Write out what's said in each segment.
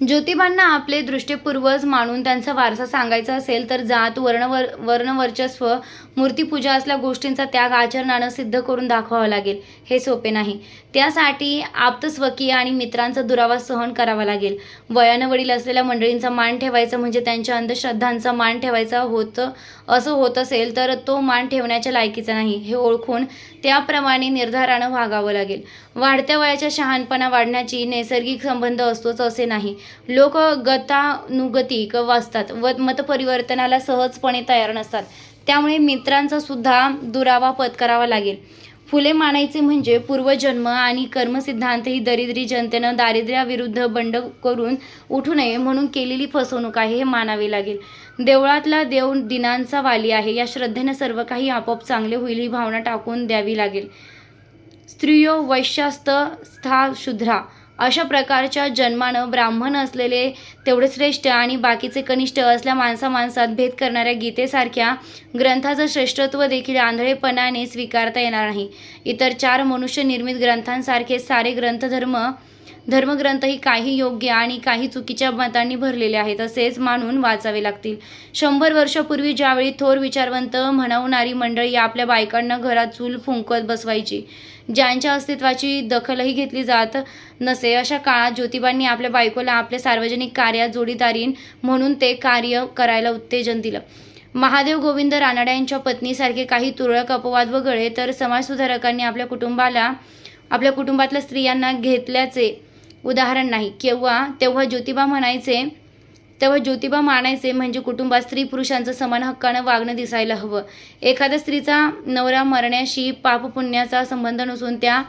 ज्योतिबांना आपले दृष्टीपूर्वज मानून त्यांचा वारसा सांगायचा असेल तर जात वर्णवर वर्णवर्चस्व मूर्तीपूजा असल्या गोष्टींचा त्याग आचरणानं सिद्ध करून दाखवावा लागेल. हे सोपे नाही. त्यासाठी आप्तस्वकीय आणि मित्रांचा दुरावा सहन करावा लागेल. वयानं वडील असलेल्या मंडळींचा मान ठेवायचा म्हणजे त्यांच्या अंधश्रद्धांचा मान ठेवायचा होत असं होत असेल तर तो मान ठेवण्याच्या लायकीचा नाही. हे ओळखून त्याप्रमाणे निर्धारानं वागावं लागेल. वाढत्या वयाच्या शहाणपणा वाढण्याची नैसर्गिक संबंध असतोच असे नाही. लोक गतानुगतिक वाचतात व मतपरिवर्तनाला सहजपणे तयार नसतात. त्यामुळे मित्रांचा सुद्धा दुरावा पत्करावा लागेल. फुले मानायचे म्हणजे पूर्वजन्म आणि कर्मसिद्धांत ही दरिद्री जनतेनं दारिद्र्याविरुद्ध बंड करून उठू नये म्हणून केलेली फसवणूक आहे हे मानावे लागेल. देवळातला देव दिनांचा वाली आहे. या श्रद्धेनं सर्व काही आपोआप चांगले होईल ही भावना टाकून द्यावी लागेल. स्त्रियो वैश्यास्त स्था शूद्रा. अशा प्रकारच्या जन्मानं ब्राह्मण असलेले तेवढे श्रेष्ठ आणि बाकीचे कनिष्ठ असल्या माणसा माणसात भेद करणाऱ्या गीतेसारख्या ग्रंथाचं श्रेष्ठत्व देखील आंधळेपणाने स्वीकारता येणार नाही. इतर चार मनुष्य निर्मित ग्रंथांसारखे सारे ग्रंथधर्म धर्मग्रंथही काही योग्य आणि काही चुकीच्या मतांनी भरलेले आहेत असेच मानून वाचावे लागतील. शंभर वर्षापूर्वी ज्यावेळी थोर विचारवंत म्हणवणारी मंडळी आपल्या बायकांना घरात चूल फुंकत बसवायची ज्यांच्या अस्तित्वाची दखलही घेतली जात नसे अशा काळात ज्योतिबांनी आपल्या बायकोला आपल्या सार्वजनिक कार्यात जोडीदारीन म्हणून ते कार्य करायला उत्तेजन दिलं. महादेव गोविंद रानडे यांच्या पत्नीसारखे काही तुरळक अपवाद वगळे तर समाजसुधारकांनी आपल्या कुटुंबाला आपल्या कुटुंबातल्या स्त्रियांना घेतल्याचे उदाहरण नाही. केव्हा? तेव्हा ज्योतिबा म्हणायचे तेव्हा ज्योतिबा मानायचे म्हणजे कुटुंबात स्त्री पुरुषांचं समान हक्कानं वागणं दिसायला हवं. एखाद्या स्त्रीचा नवरा मरण्याशी पापपुण्याचा संबंध नसून त्या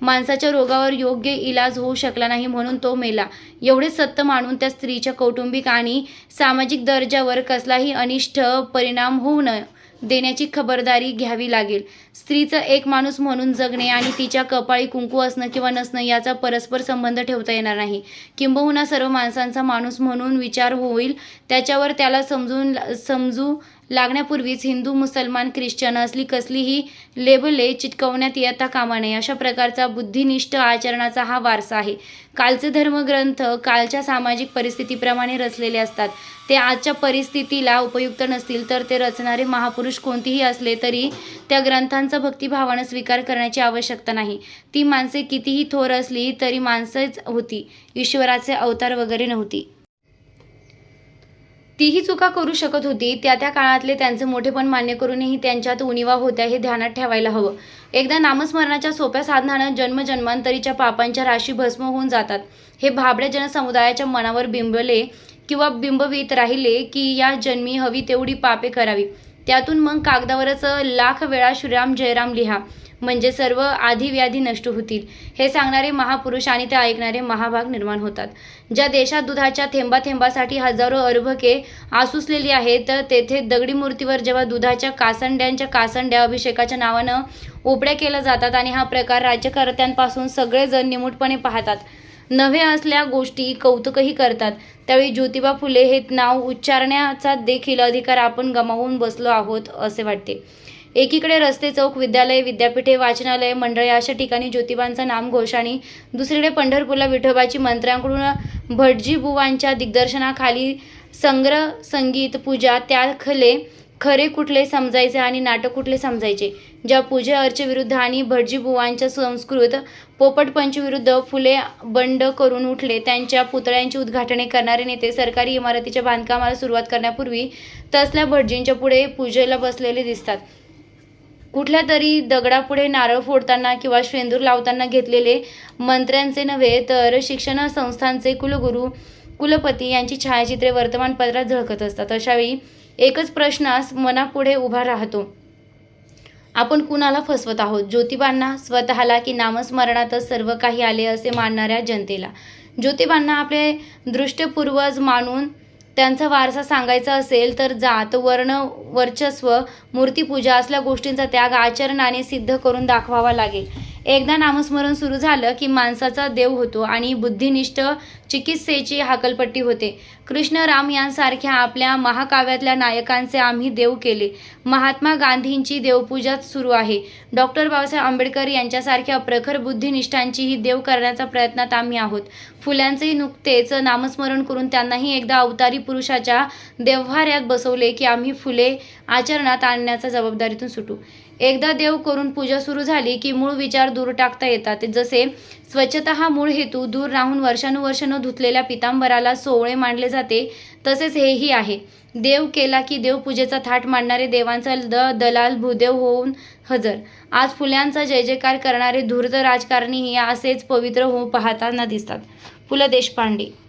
माणसाच्या रोगावर योग्य इलाज होऊ शकला नाही म्हणून तो मेला. एवढे सत्य मानून त्या स्त्रीच्या कौटुंबिक आणि सामाजिक दर्जावर कसलाही अनिष्ट परिणाम होऊ नये देण्याची खबरदारी घ्यावी लागेल. स्त्रीचं एक माणूस म्हणून जगणे आणि तिच्या कपाळी कुंकू असणं किंवा नसणं याचा परस्पर संबंध ठेवता येणार नाही. किंबहुना सर्व माणसांचा माणूस म्हणून विचार होईल. त्याच्यावर त्याला समजून समजू लागण्यापूर्वीच हिंदू मुसलमान ख्रिश्चन असली कसलीही लेबले चिटकवण्यात येता कामा नये अशा प्रकारचा बुद्धिनिष्ठ आचरणाचा हा वारसा आहे. कालचे धर्मग्रंथ कालच्या सामाजिक परिस्थितीप्रमाणे रचलेले असतात. ते आजच्या परिस्थितीला उपयुक्त नसतील तर ते रचणारे महापुरुष कोणतीही असले तरी त्या ग्रंथांचा भक्तिभावानं स्वीकार करण्याची आवश्यकता नाही. ती माणसे कितीही थोर असली तरी माणसेच होती. ईश्वराचे अवतार वगैरे नव्हती. तीही चुका करू शकत होती. त्या त्या काळातले त्यांचं मोठेपण मान्य करूनही त्यांच्यात उणिवा होत्या हे ध्यानात ठेवायला हवं. एकदा नामस्मरणाच्या सोप्या साधनानं जन्मजन्मांतरीच्या पापांच्या राशी भस्म होऊन जातात. हे भाबड्या जनसमुदायाच्या मनावर बिंबले किंवा बिंबवीत राहिले की या जन्मी हवी तेवढी पापे करावी. त्यातून मग कागदावरच लाख वेळा श्रीराम जयराम लिहा. म्हणजे सर्व आधी व्याधी नष्ट होतील. हे सांगणारे महापुरुष आणि ते ऐकणारे महाभाग निर्माण होतात. ज्या देशात दुधाच्या थेंबा थेंबासाठी हजारो अर्भके आसुसलेली आहेत तर तेथे दगडी मूर्तीवर जेव्हा दुधाच्या कासंड्यांच्या कासंड्या अभिषेकाच्या नावानं ओपड्या केल्या जातात आणि हा प्रकार राज्यकर्त्यांपासून सगळेजण निमूटपणे पाहतात. नव्हे असल्या गोष्टी कौतुकही करतात. त्यावेळी ज्योतिबा फुले हे नाव उच्चारण्याचा देखील अधिकार आपण गमावून बसलो आहोत असे वाटते. एकीकडे रस्ते चौक विद्यालय विद्यापीठे वाचनालय मंडळे अशा ठिकाणी ज्योतिबांचा नामघोष आणि दुसरीकडे पंढरपूरला विठोबाची मंत्र्यांकडून भटजी बुवांच्या दिग्दर्शनाखाली संग्रह संगीत पूजा त्याखले खरे कुठले समजायचे आणि नाटक कुठले समजायचे ज्या पूजे अर्चेविरुद्ध आणि भटजी बुवांच्या संस्कृत पोपटपंचविरुद्ध फुले बंड करून उठले त्यांच्या पुतळ्यांची उद्घाटने करणारे नेते सरकारी इमारतीच्या बांधकामाला सुरुवात करण्यापूर्वी तसल्या भटजींच्या पुढे पूजेला बसलेले दिसतात. कुठल्या तरी दगडापुढे नारळ फोडताना किंवा शेंदूर लावताना घेतलेले मंत्र्यांचे नव्हे तर शिक्षण संस्थांचे कुलगुरू कुलपती यांची छायाचित्रे वर्तमानपत्रात झळकत असतात. अशावेळी एकच प्रश्नास मनापुढे उभा राहतो. आपण कुणाला फसवत आहोत? ज्योतिबांना स्वतःला की नामस्मरणातच सर्व काही आले असे मानणाऱ्या जनतेला? ज्योतिबांना आपले दृष्टपूर्वज मानून त्यांचा वारसा सांगायचा असेल तर जात वर्ण वर्चस्व मूर्तीपूजा असल्या गोष्टींचा त्याग आचरणाने सिद्ध करून दाखवावा लागेल. एकदा नामस्मरण सुरू झालं की माणसाचा देव होतो आणि बुद्धिनिष्ठ चिकित्सेची हाकलपट्टी होते. कृष्ण राम यांसारख्या आपल्या महाकाव्यातल्या नायकांचे आम्ही देव केले. महात्मा गांधींची देवपूजा सुरू आहे. डॉक्टर बाबासाहेब आंबेडकर यांच्यासारख्या प्रखर बुद्धिनिष्ठांचीही देव करण्याचा प्रयत्नात आम्ही आहोत. फुल्यांचेही नुकतेच नामस्मरण करून त्यांनाही एकदा अवतारी पुरुषाच्या देव्हाऱ्यात बसवले की आम्ही फुले आचरणात आणण्याच्या जबाबदारीतून सुटू. एकदा देव करून पूजा सुरू झाली की मूळ विचार दूर टाकता येतात. जसे स्वच्छता हा मूळ हेतू दूर राहून वर्षानुवर्ष न धुतलेल्या पितांबराला सोवळे मानले जाते तसेच हेही आहे. देव केला की देवपूजेचा थाट मांडणारे देवांचा द दलाल भूदेव होऊन हजर. आज फुल्यांचा जय जयकार करणारे धूर्त राजकारणीही असेच पवित्र होऊ पाहताना दिसतात. पु. ल. देशपांडे.